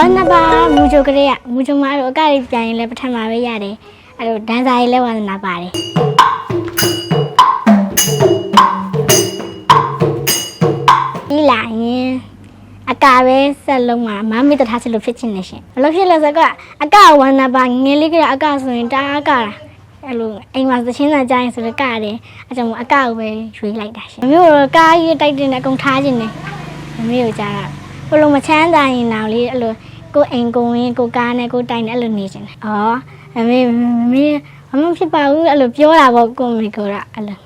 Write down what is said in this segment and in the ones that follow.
ဘာနပါမူချိုကလေးကမူချိုမှာအဲ့လိုအကလေးပြန်ရင်လည်းပထမပဲရတယ်အဲ့လိုဒန်စာရေးလည်းဝါသနာပါတယ်ဒီလာရင်အကပဲဆက်လုံးမှာမမီတထားချလို့ဖြစ်ချင်နေရှင်ဘယ်လိုဖြစ်လဲဆိုတော့အကဝါနာပါငယ်လေးကအကဆိုရင်တာအကတာအဲ့လိုအိမ်မှာသချင်းစာကြားရင်ဆိုတော့ကတယ်အကြောင်းမို့အကကိုပဲရွေးလိုက်တာရှင်မမျိုးတော့ကားကြီးတိုက်တင်တဲ့အကုန်ထားခြင်းနေမမျိုးကိုကြားတာဘလို့မချမ်းသာရင်တော့လေအဲ့လို ကိုအိမ်ကိုဝင်ကိုကားနဲ့ကိုတိုင်နဲ့အဲ့လိုနေခြင်းတယ်ဩအမေမမေမမဖြစ်ပါဘူးအဲ့လိုပြောတာပေါ့ကိုမေကိုကအဲ့လို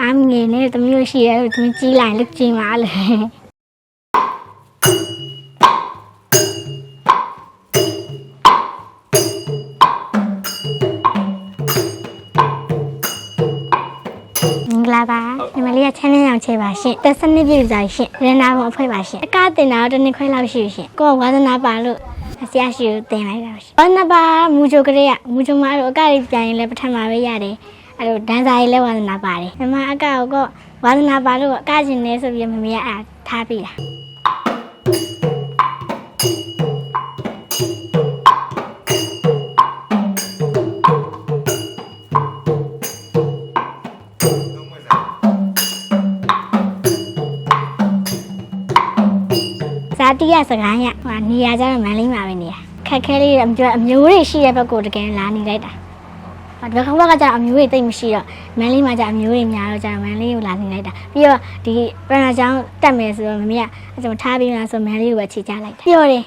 အားငယ်နေတမျိုးရှိရဲသူကြီးလိုက်လုကြီးမှာလေ လာပါညီမလေးကချမ်းမြေအောင်ချေပါရှင်တက်စနစ်ပြည့်ကြရှင်ရန်နာဘုံအဖွဲ့ပါရှင်အကတင်တာတော့တစ်နှစ်ခွဲလောက်ရှိရှင်ကိုကဝါသနာပါလို့ဆရာရှိကိုတင်လိုက်တာပါရှင်ဝါသနာပါမူချိုကလေးကမူချိုမှာအဲ့လိုအကလေးပြန်ရင်လည်းပထမပဲရတယ်အဲ့လိုဒန်စာရေးလည်းဝါသနာပါတယ်ညီမအကကိုကဝါသနာပါလို့အကကျင်နေဆိုပြီးမမေကအားထားပြီးတာ တိရစကားရဟိုနေရာကြတော့မန်လေးမှာပဲနေရခက်ခဲလေးတော့မပြောအမျိုးတွေရှိတဲ့ဘက်ကိုတကယ်လာနေလိုက်တာဟိုဒီဘက်ဘက်ကကြအမျိုးတွေတိတ်မရှိတော့မန်လေးမှာကြအမျိုးတွေများတော့ကြမန်လေးကိုလာနေလိုက်တာပြီးတော့ဒီပရဏာချောင်းတက်မယ်ဆိုတော့မမေကအဲကြောင့်ထားပြီးလားဆိုမန်လေးကိုပဲခြေချလိုက်တာပြောတယ်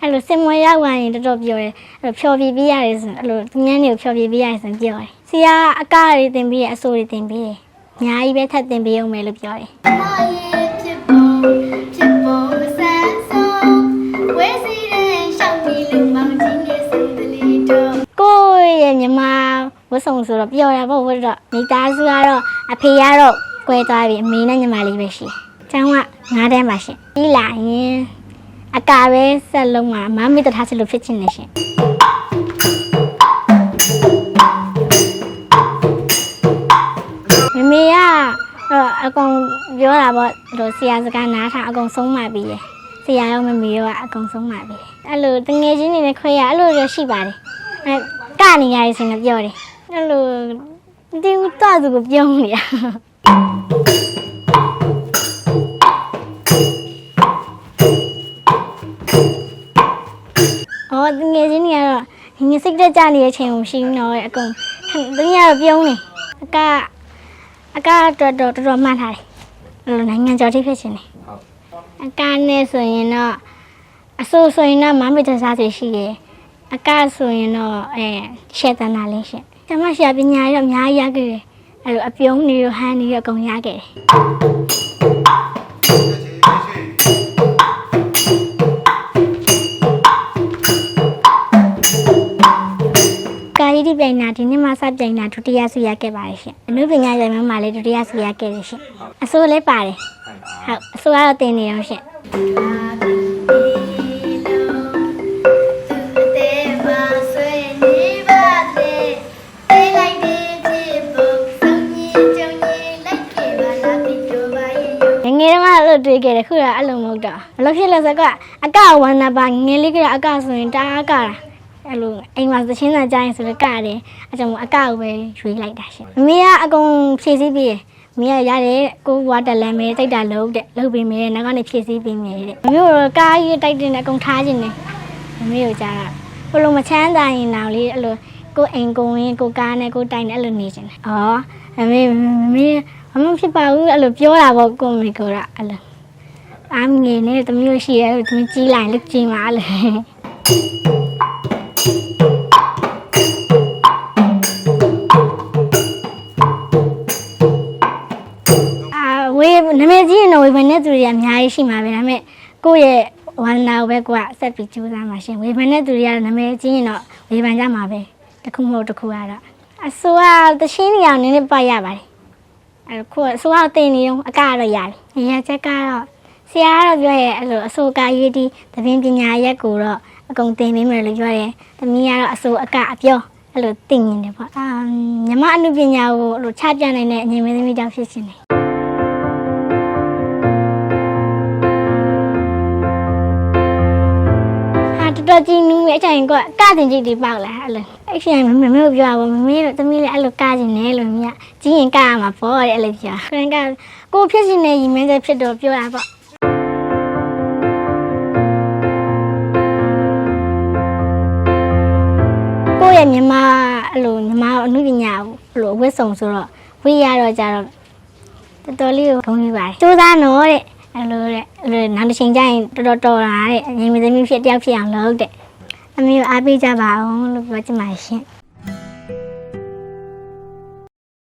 အဲ့လိုစင်မွေရောက်သွားရင်တော်တော်ပြောတယ်အဲ့လိုဖြော်ပြပြရတယ်ဆိုအဲ့လိုသူများတွေကိုဖြော်ပြပြရတယ်ဆိုပြောတယ်ဆရာအကတွေတင်ပြီးရအဆိုတွေတင်ပြီးတယ်အများကြီးပဲထပ်တင်ပေးအောင်မယ်လို့ပြောတယ် ညီမဝတ်ဆောင်ဆိုတော့ပြောတာပေါ့ဝတ်တော့မိသားစုကတော့အဖေကတော့ကွဲသွားပြီအမေနဲ့ညီမလေးပဲရှိတယ်။ကျောင်းကငါးတန်းပါရှင်။ပြီးလာရင်အကာပဲဆက်လုံးမှာမမီတထားချလို့ဖြစ်ချင်နေရှင်။မမေကအဲ့အကောင်ပြောတာပေါ့ဟိုဆရာစကားနားထောင်အကောင်ဆုံးမှပြီးရယ်။ဆရာရောမမေရောကအကောင်ဆုံးမှပြီးတယ်။အဲ့လိုတငယ်ချင်းတွေနဲ့ခွဲရအဲ့လိုရရှိပါတယ်။အဲက နေရည်စင်တော့ပြောတယ်။အဲ့လိုဒီဦးတော့သူကိုပြုံးနေရ။။အော်တငယ်ချင်းတွေကတော့ငယ်စိတ်တက်ကြနေတဲ့အချိန်ကိုရှိနေတော့အကုန်တငယ်ကတော့ပြုံးနေ။အကအကတော်တော်တော်တော်မှတ်ထားတယ်။အဲ့လိုနိုင်ငံကျော်ထိဖြစ်ရှင်နေ။အကနဲ့ဆိုရင်တော့အဆိုးဆိုရင်တော့မမတစားစီရှိတယ်။ အကဆိုရင်တော့အဲရှေ့တနာလေးရှင်။ကျမရှာပညာရောအများကြီးရခဲ့တယ်။အဲ့လိုအပြုံးနေရောဟန်းနေရောအကုန်ရခဲ့တယ်။ကာယတိပြိုင်နာဒီနေ့မှစပြိုင်နာဒုတိယဆုရခဲ့ပါတယ်ရှင်အနုပညာရေးမှာလည်းဒုတိယဆုရခဲ့တယ်ရှင်အစိုးလည်းပါတယ်ဟုတ်အစိုးကတော့တင်နေရောရှင် အဲ့လိုတွေ့ခဲ့တယ်ခုကအဲ့လိုမဟုတ်တော့ဘယ်လိုဖြစ်လဲဆိုတော့အကဝန္နာပါငယ်လေးကအကဆိုရင်တာအကတာအဲ့လိုအိမ်မှာသချင်းစာကြားရင်ဆိုတော့ကတယ်အကြောင်းမို့အကကိုပဲရွေးလိုက်တာရှင်မမေကအကုန်ဖြည့်ဆည်းပြီးတယ်မင်းကရတယ်ကိုဝါတက်လန်မဲတိတ်တာလုံးတဲ့လုံးပေးမယ်နောက်ကနေဖြည့်ဆည်းပေးမယ်တဲ့မမျိုးတော့ကားကြီးတိုက်တင်တဲ့အကုန်ထားခြင်းနေမမေကိုကြားတာဘလို့မချမ်းသာရင်တော့လေအဲ့လိုကိုအိမ်ကိုဝင်ကိုကားနဲ့ကိုတိုင်နဲ့အဲ့လိုနေခြင်းတယ်ဩမမေမ မေမမဖြစ်ပါဘူးအဲ့လိုပြောတာပေါ့ကိုမေကိုကအဲ့လိုအားငယ်နေတမျိုးရှိရဲသူကြီးလိုက်လုကြီးမှာလေအာဝေးနမည်ကြီးရင်တော့ဝေဖန်တဲ့သူတွေကအများကြီးရှိမှာပဲဒါပေမဲ့ကိုယ့်ရဲ့ဝန္နာကိုပဲကိုကဆက်ပြီးကြိုးစားမှာရှင်ဝေဖန်တဲ့သူတွေကနမည်ကြီးရင်တော့ဝေဖန်ကြမှာပဲတစ်ခုမဟုတ်တစ်ခုကတော့အစိုးရတချင်းနေအောင်နည်းနည်းပတ်ရပါတယ် အဲ့ခုအစိုးရတင်နေတော့အကကတော့ရတယ်။ရချက်ကတော့ဆရာကတော့ပြောရဲအဲ့လိုအစိုးကရေးတီသဘင်ပညာရက်ကိုတော့အကုန်တင်ပေးမယ်လို့ပြောတယ်။သမီးကတော့အစိုးအကအပြောအဲ့လိုတင်နေတယ်ပေါ့။အာညီမအမှုပညာကိုအဲ့လိုချပြနိုင်တဲ့အငြိမ်မင်းသမီးတောင်ဖြစ်ရှင်တယ်တော်တော်ကြီးနူးရဲ့အချိန်ကကတင်ကြီးတွေပေါက်လာအဲ့လို အဲ့ရှင်မမေကိုပြောပါမမေတို့သမီးလည်းအဲ့လိုကကျင်နေလို့မြကြီးရင်ကရမှာပေါ့တဲ့အဲ့လိုပြောခရင်ကကိုဖြစ်ရှင်နေရီမင်းချက်ဖြစ်တော့ပြောတာပေါ့ကိုယ့်ရဲ့ညီမအဲ့လိုညီမအမှုပညာအဲ့လိုအဝတ်စုံဆိုတော့ဝေးရတော့ကြတော့တော်တော်လေးကိုဂုဏ်ယူပါတယ်စူးစမ်းတော့တဲ့အဲ့လိုတဲ့အဲ့လိုနောက်တစ်ချိန်ကျရင်တော်တော်တော်လာတဲ့ညီမသမီးဖြစ်တယောက်ဖြစ်အောင်လုပ်တဲ့ အမေကိုအားပေးကြပါအောင်လို့ပြောချင်ပါရှင်